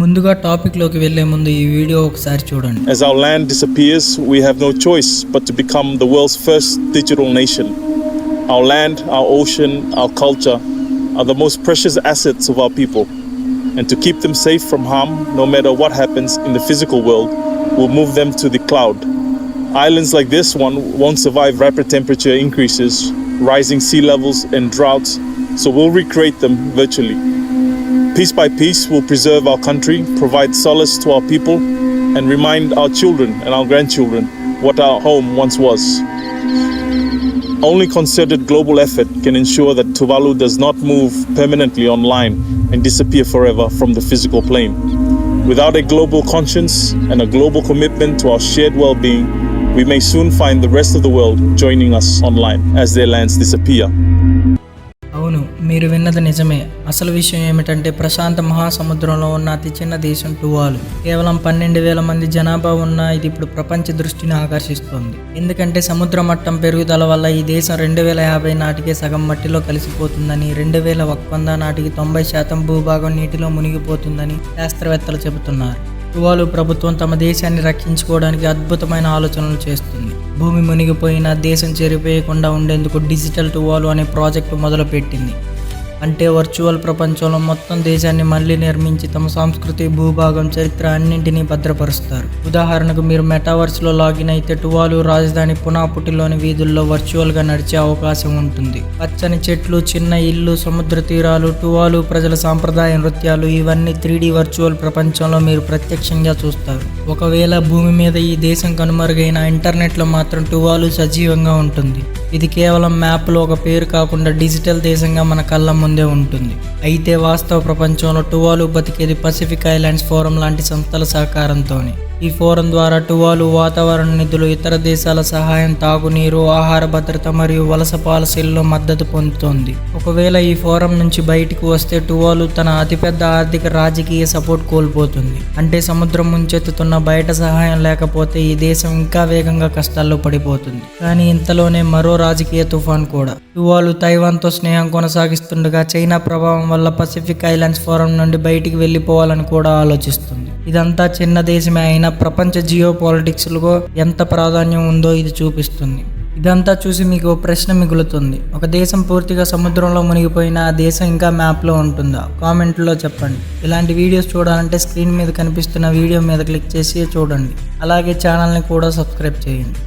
ముందుగా టాపిక్లోకి వెళ్ళే ముందు ఈ వీడియో ఒకసారి చూడండి As our land disappears, we have no choice but to become the world's first digital nation. Our land, our ocean, our culture are the most precious assets of our people. And to keep them safe from harm, no matter what happens in the physical world, we'll move them to the cloud. Islands like this one won't survive rapid temperature increases, rising sea levels, and droughts, so we'll recreate them virtually. Piece by piece, we'll preserve our country, provide solace to our people, and remind our children and our grandchildren what our home once was. Only concerted global effort can ensure that Tuvalu does not move permanently online and disappear forever from the physical plane. Without a global conscience and a global commitment to our shared well being, we may soon find the rest of the world joining us online as their lands disappear. మీరు విన్నది నిజమే. అసలు విషయం ఏమిటంటే ప్రశాంత మహాసముద్రంలో ఉన్న అతి చిన్న దేశం టువాలు. కేవలం పన్నెండు వేల మంది జనాభా ఉన్న ఇది ఇప్పుడు ప్రపంచ దృష్టిని ఆకర్షిస్తుంది. ఎందుకంటే సముద్ర మట్టం పెరుగుదల వల్ల ఈ దేశం రెండు వేల యాభై నాటికే సగం మట్టిలో కలిసిపోతుందని రెండు వేల వంద నాటికి తొంభై శాతం భూభాగం నీటిలో మునిగిపోతుందని శాస్త్రవేత్తలు చెబుతున్నారు. టువాలు ప్రభుత్వం తమ దేశాన్ని రక్షించుకోవడానికి అద్భుతమైన ఆలోచనలు చేస్తుంది. భూమి మునిగిపోయినా దేశం చెరిపోయకుండా ఉండేందుకు డిజిటల్ టువాలు అనే ప్రాజెక్టు మొదలుపెట్టింది. అంటే వర్చువల్ ప్రపంచంలో మొత్తం దేశాన్ని మళ్ళీ నిర్మించి తమ సంస్కృతి భూభాగం చరిత్ర అన్నింటినీ భద్రపరుస్తారు. ఉదాహరణకు మీరు మెటావర్స్లో లాగిన్ అయితే టువాలు రాజధాని పునాపుటిలోని వీధుల్లో వర్చువల్గా నడిచే అవకాశం ఉంటుంది. పచ్చని చెట్లు చిన్న ఇల్లు సముద్ర తీరాలు టువాలు ప్రజల సాంప్రదాయ నృత్యాలు ఇవన్నీ త్రీడీ వర్చువల్ ప్రపంచంలో మీరు ప్రత్యక్షంగా చూస్తారు. ఒకవేళ భూమి మీద ఈ దేశం కనుమరుగైన ఇంటర్నెట్లో మాత్రం టువాలు సజీవంగా ఉంటుంది. ఇది కేవలం మ్యాప్లో ఒక పేరు కాకుండా డిజిటల్ దేశంగా మన కళ్ళ ముందే ఉంటుంది. అయితే వాస్తవ ప్రపంచంలో టువాలు బతికేది పసిఫిక్ ఐలాండ్స్ ఫోరం లాంటి సంస్థల సహకారంతోనే. ఈ ఫోరం ద్వారా టువాలు వాతావరణ నిధులు ఇతర దేశాల సహాయం తాగునీరు ఆహార భద్రత మరియు వలస పాలసీల్లో మద్దతు పొందుతోంది. ఒకవేళ ఈ ఫోరం నుంచి బయటికి వస్తే టువాలు తన అతిపెద్ద ఆర్థిక రాజకీయ సపోర్ట్ కోల్పోతుంది. అంటే సముద్రం ముంచెత్తుతున్న బయట సహాయం లేకపోతే ఈ దేశం ఇంకా వేగంగా కష్టాల్లో పడిపోతుంది. కానీ ఇంతలోనే మరో రాజకీయ తుఫాన్ కూడా. టువాలు తైవాన్తో స్నేహం కొనసాగిస్తుండగా చైనా ప్రభావం వల్ల పసిఫిక్ ఐలాండ్స్ ఫోరం నుండి బయటికి వెళ్ళిపోవాలని కూడా ఆలోచిస్తుంది. ఇదంతా చిన్న దేశమే అయినా ప్రపంచ జియో పాలిటిక్స్లో ఎంత ప్రాధాన్యం ఉందో ఇది చూపిస్తుంది. ఇదంతా చూసి మీకు ప్రశ్న మిగులుతుంది. ఒక దేశం పూర్తిగా సముద్రంలో మునిగిపోయినా ఆ దేశం ఇంకా మ్యాప్లో ఉంటుందా? కామెంట్లో చెప్పండి. ఇలాంటి వీడియోస్ చూడాలంటే స్క్రీన్ మీద కనిపిస్తున్న వీడియో మీద క్లిక్ చేసి చూడండి. అలాగే ఛానల్ని కూడా సబ్స్క్రైబ్ చేయండి.